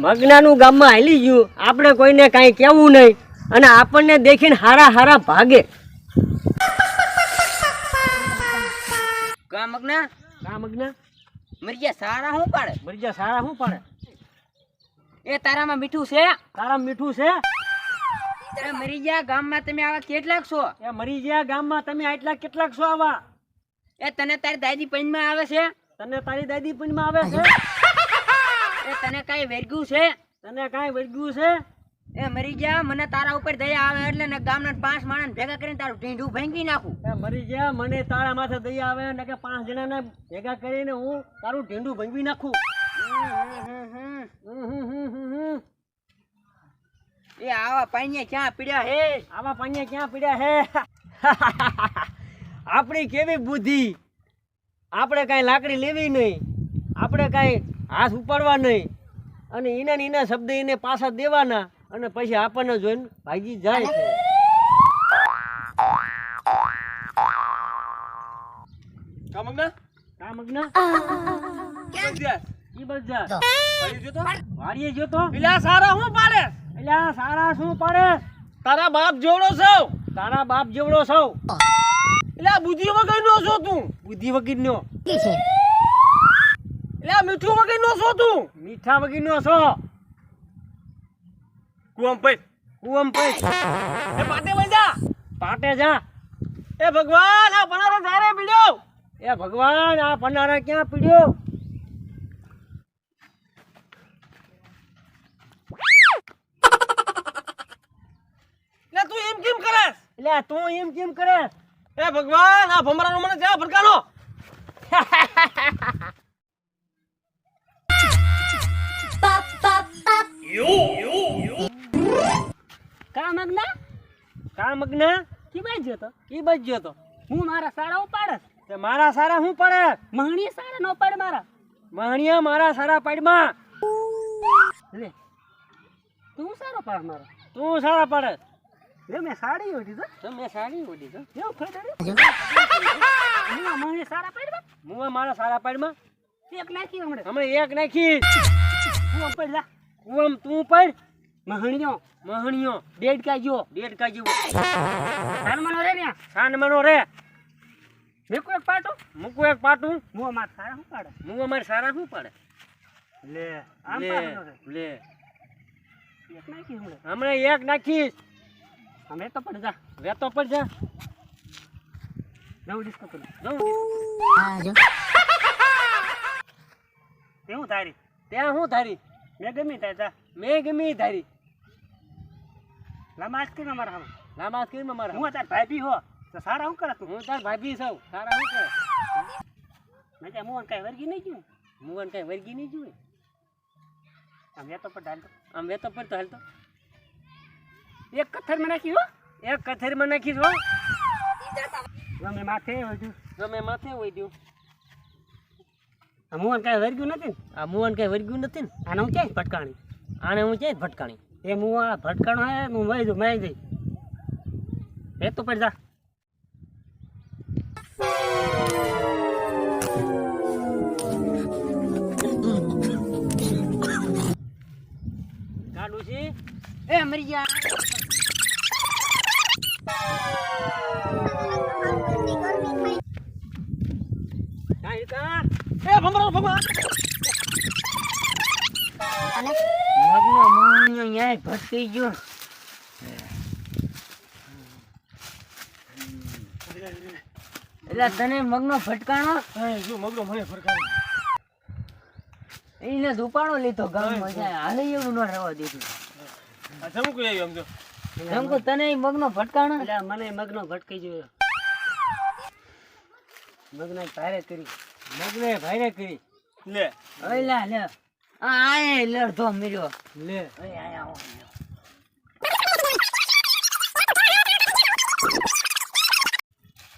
મગનાનું ગામમાં હાલી ગયું. આપણે કોઈને કાંઈ કહેવું નહીં. અને આપણને દેખીને હારા હારા ભાગે. સારા પાડે? મરજા સારા શું પડે? એ તારામાં મીઠું છે? તારામાં મીઠું છે? એ મરી ગામમાં તમે આવા કેટલાક છો? એ મરી ગામમાં તમે આટલા કેટલાક છો આવા? એ તને તારી દાદી પંજમાં આવે છે? તને તારી દાદી પંજમાં આવે છે? એ તને કઈ વેરગ્યું છે? તને કાંઈ વેરગ્યું છે? એ મરી ગયા મને તારા ઉપર દયા આવે એટલે ને ગામના પાંચ માણસ ભેગા કરીને તારું ઢીંઢું ભાંગી નાખું. એ મરી ગયા મને તારા માથે દયા આવે ને કે પાંચ જણાને ભેગા કરીને હું તારું ઢીંડું ભેંગી નાખું. એ આવા પાણીએ ક્યાં પીડ્યા હે? આવા પાણીએ ક્યાં પીડ્યા હે? આપણી કેવી બુદ્ધિ? આપણે કાંઈ લાકડી લેવી નહીં. આપણે કાંઈ હાથ ઉપાડવા નહીં. અને એના ને એના શબ્દ એને પાછા દેવાના અને પછી આપણને જોઈને ભાગી જાય છે. કામગના? કા મગના ક્યાં ગયા ઈ બજા ફરી જો વાડીએ સારા હું પાડે? એટલે સારા શું પાડે? તારા બાપ જેવડો છો તારા બાપ જેવડો સૌ. એટલે બુદ્ધિ વગર નો છો તું? બુદ્ધિ વગીરનો. એટલે મીઠું વગર નો છો તું મીઠા વગીરનો છો કુમ પૈ. કુવમ પૈ. એ પાટે વંજા. પાટે જા. એ ભગવાન આ બનારો ધારે પીડ્યો. એ ભગવાન આ પનારા ક્યાં પીડ્યો? લે તું એમ કેમ કરે એટલે તું એમ કેમ કરે એ ભગવાન આ ભમરાનો મને જા ભડકાનો કા મગના? કી બાજ જતો તો કી બાજ ગયો તો હું મારા સારા ઉપાડે તે મારા સારા શું પડે મહણી સારા નો પડ મારા. મહણિયા મારા સારા પાડમાં. લે તું સારો પાડ મારો. તું સારા પડે લે મેં સાડી ઓઢી તો. તમે સારી ઓડી તો. કેવું ફેડે હું મહણી સારા પડમાં હું મારા સારા પાડમાં? એક નાખી હમણે. હમણાં એક નાખી. તું પડલા કુવમ તું પડ. મહણીઓ મહણિયો ડેડ કાજો ડેડ કાજો સાન મનો રે ને. સાન મનો રે. મેં કોઈ પાટો. મૂકું એક પાટું. હું માર સારા હું પાડે? હું અમારે સારા શું પાડે? લે આમ લે લે. એક નાખી હમણે. હમણાં એક નાખીશ અમે તો પડ જા. વેતો પડ જા. જવું ડિસ્કો કરું જઉં એવું તારી ત્યાં શું ધારી? મેં ગમી જા. મેં ગમી ધારી લાંબા આજ કરીને મારા હામે. લાંબા સ્ક્રીનમાં મારા હું તાર બી હો. તો સારા હું કરે તું? હું તાર ભાભી સૌ સારા શું કરે? મેં ત્યાં મોહન કાંઈ વર્ગી નહીં ગયું? મોહન કઈ વર્ગી નહીં જોઈ આમ એ તો ઢાલતો. આમ વેતો પર તો હાલતો એક કથરમાં નાખી હો. એક કથેરમાં નાખીશ હો. ગમે માથે વધ્યું ગમે માથે હોય દ્યું આ મોહન કાંઈ વર્ગ્યું નથી ને? આ મુવન કઈ વર્ગ્યું નથી ને? આને હું ક્યાંય ભટકાણી. આને હું ક્યાંય ભટકાણી. એ હું આ ભટકાણો હે હું વહી દઉં મારી દઈ એ તો પડી જા. કાઢું છે? એ મરી ગયા. એ ભમરાનો ભગવાન. મગનો મોહણીઓ ન્યાય ભટકી ગયો એટલે તને મગનો ફટકાણો જો મગનો મને ફટકાણો એને દુપાણો લીધો ગામમાં જાય હાલે એવું ન રહેવા દીધું આ જમું કોઈ આવ્યું આમ જો. જમકુ તને મગનો ફટકાણો એટલે મને મગનો ભટકી ગયો. મગને ભારે કરી. મગને ભારે કરી. લે. ઓય લા. લે આ આય લડધો મર્યો લે. ઓય આયા આવો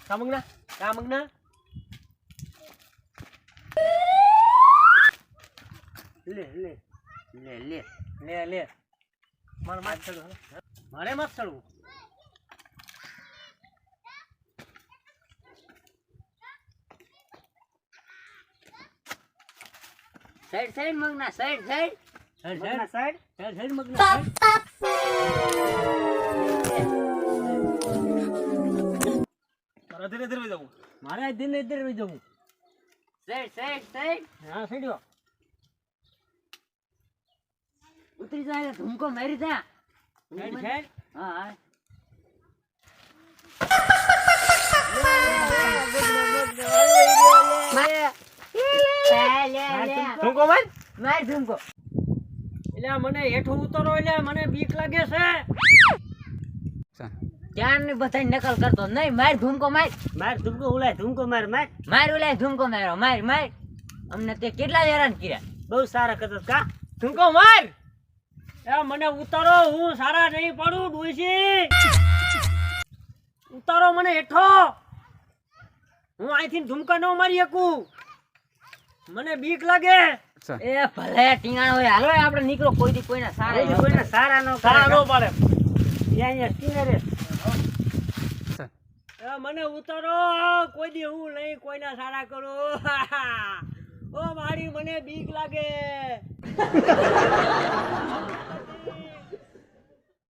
કામગના કામગના લે લે. લે લે. લે લે. મારે માથ ચડવું. મારે માથ ચડવું? સાઈડ સાઈડ મગના સાઈડ સાઈડ. સાઈડ, મગના સાઈડ. સાઈડ સાઈડ, મગના સાઈડ. મારા ધીરે ધીરે જવું. મારે ધીરે ધીરે જવું. Side side side. હા સીડ્યો ઉતરી જાય ધૂમકો મારી જા. Side side. હા હા. ધૂમકો માર. માર ધૂમકો એટલે મને હેઠું ઉતરો એટલે મને બીક લાગે છે. ક્યારની બધાય નકલ કરતો નહીં માર ધૂમકો માર. માર ધૂમકો ઉલાય ધૂમકો માર માર. માર ઓલા ધૂમકો માર્યો માર માર. અમને તે કેટલા હેરાન કર્યા. બહુ સારા કરતો કા? ધૂમકો માર. એ મને ઉતારો હું સારા નહીં પડું ડોશી. ઉતારો મને હેઠો. હું અહીંથી ધૂમકા ન મારી શકું. મને બીક લાગે. એ ભલે ટીંગાણ હોય. હાલો આપણે નીકળો. કોઈ દી કોઈના સારા કોઈને સારા નો સારા નો પાડે. અહીંયા અહીંયા સ્ટીનરે એ મને ઉતારો. કોઈ દી હું નહીં કોઈના સારા કરું. ઓ મારી મને બીક લાગે.